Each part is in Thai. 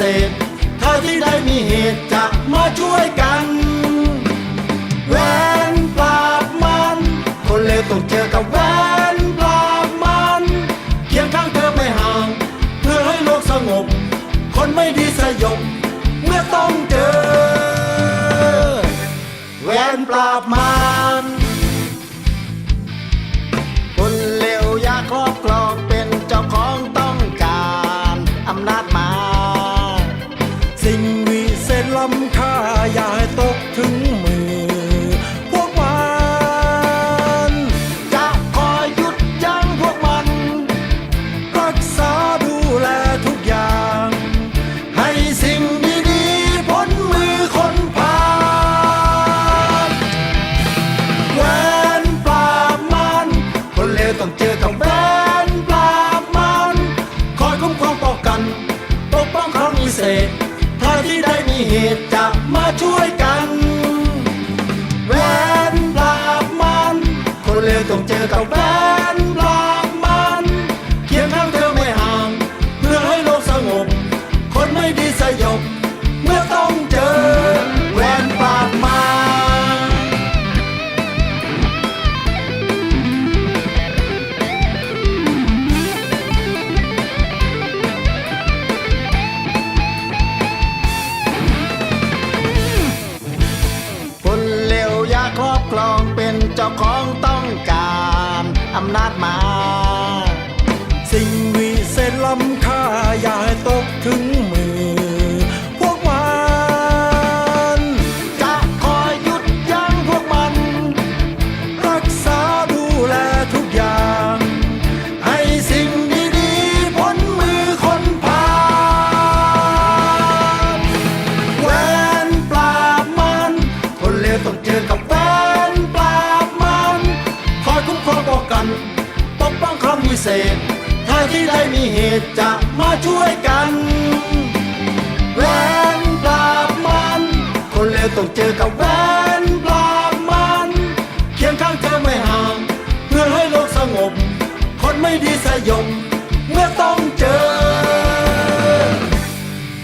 เศษถ้าที่ได้มีเหตุจะมาช่วยกันแหวนปราบมัน คนเลวต้องเจอกับแหวนปราบมันเคียงข้างเธอไม่ห่าง เพื่อให้โลกสงบ คนไม่ดีสยบเมื่อต้องเจอแหวนปราบมัน กถึงมือ พวกมัน จะคอยหยุดยั้งพวกมัน รักษาดูแลทุกอย่าง ให้สิ่งดีๆพ้นมือคนพาลแวนปราบมันคนเลวต้องเจอกับแวนปราบมัน คอยคุ้มครองป้องกัน ปกป้องเขามีเศษ ถ้าที่ได้มีเหตุจะมาช่วยกัน ต้องเจอกับแฟน การอำนาจมา สิ่งวิเศษล้ำค่าอย่าให้ตกถึง กป้องคำวิเศษ ถ้าที่ได้มีเหตุจะมาช่วยกันแหวนปราบมัน คนเลวต้องเจอกับแหวนปราบมัน เคียงข้างเธอไม่ห่าง เพื่อให้โลกสงบ คนไม่ดีสยบเมื่อต้องเจอ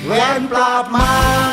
แหวนปราบมาร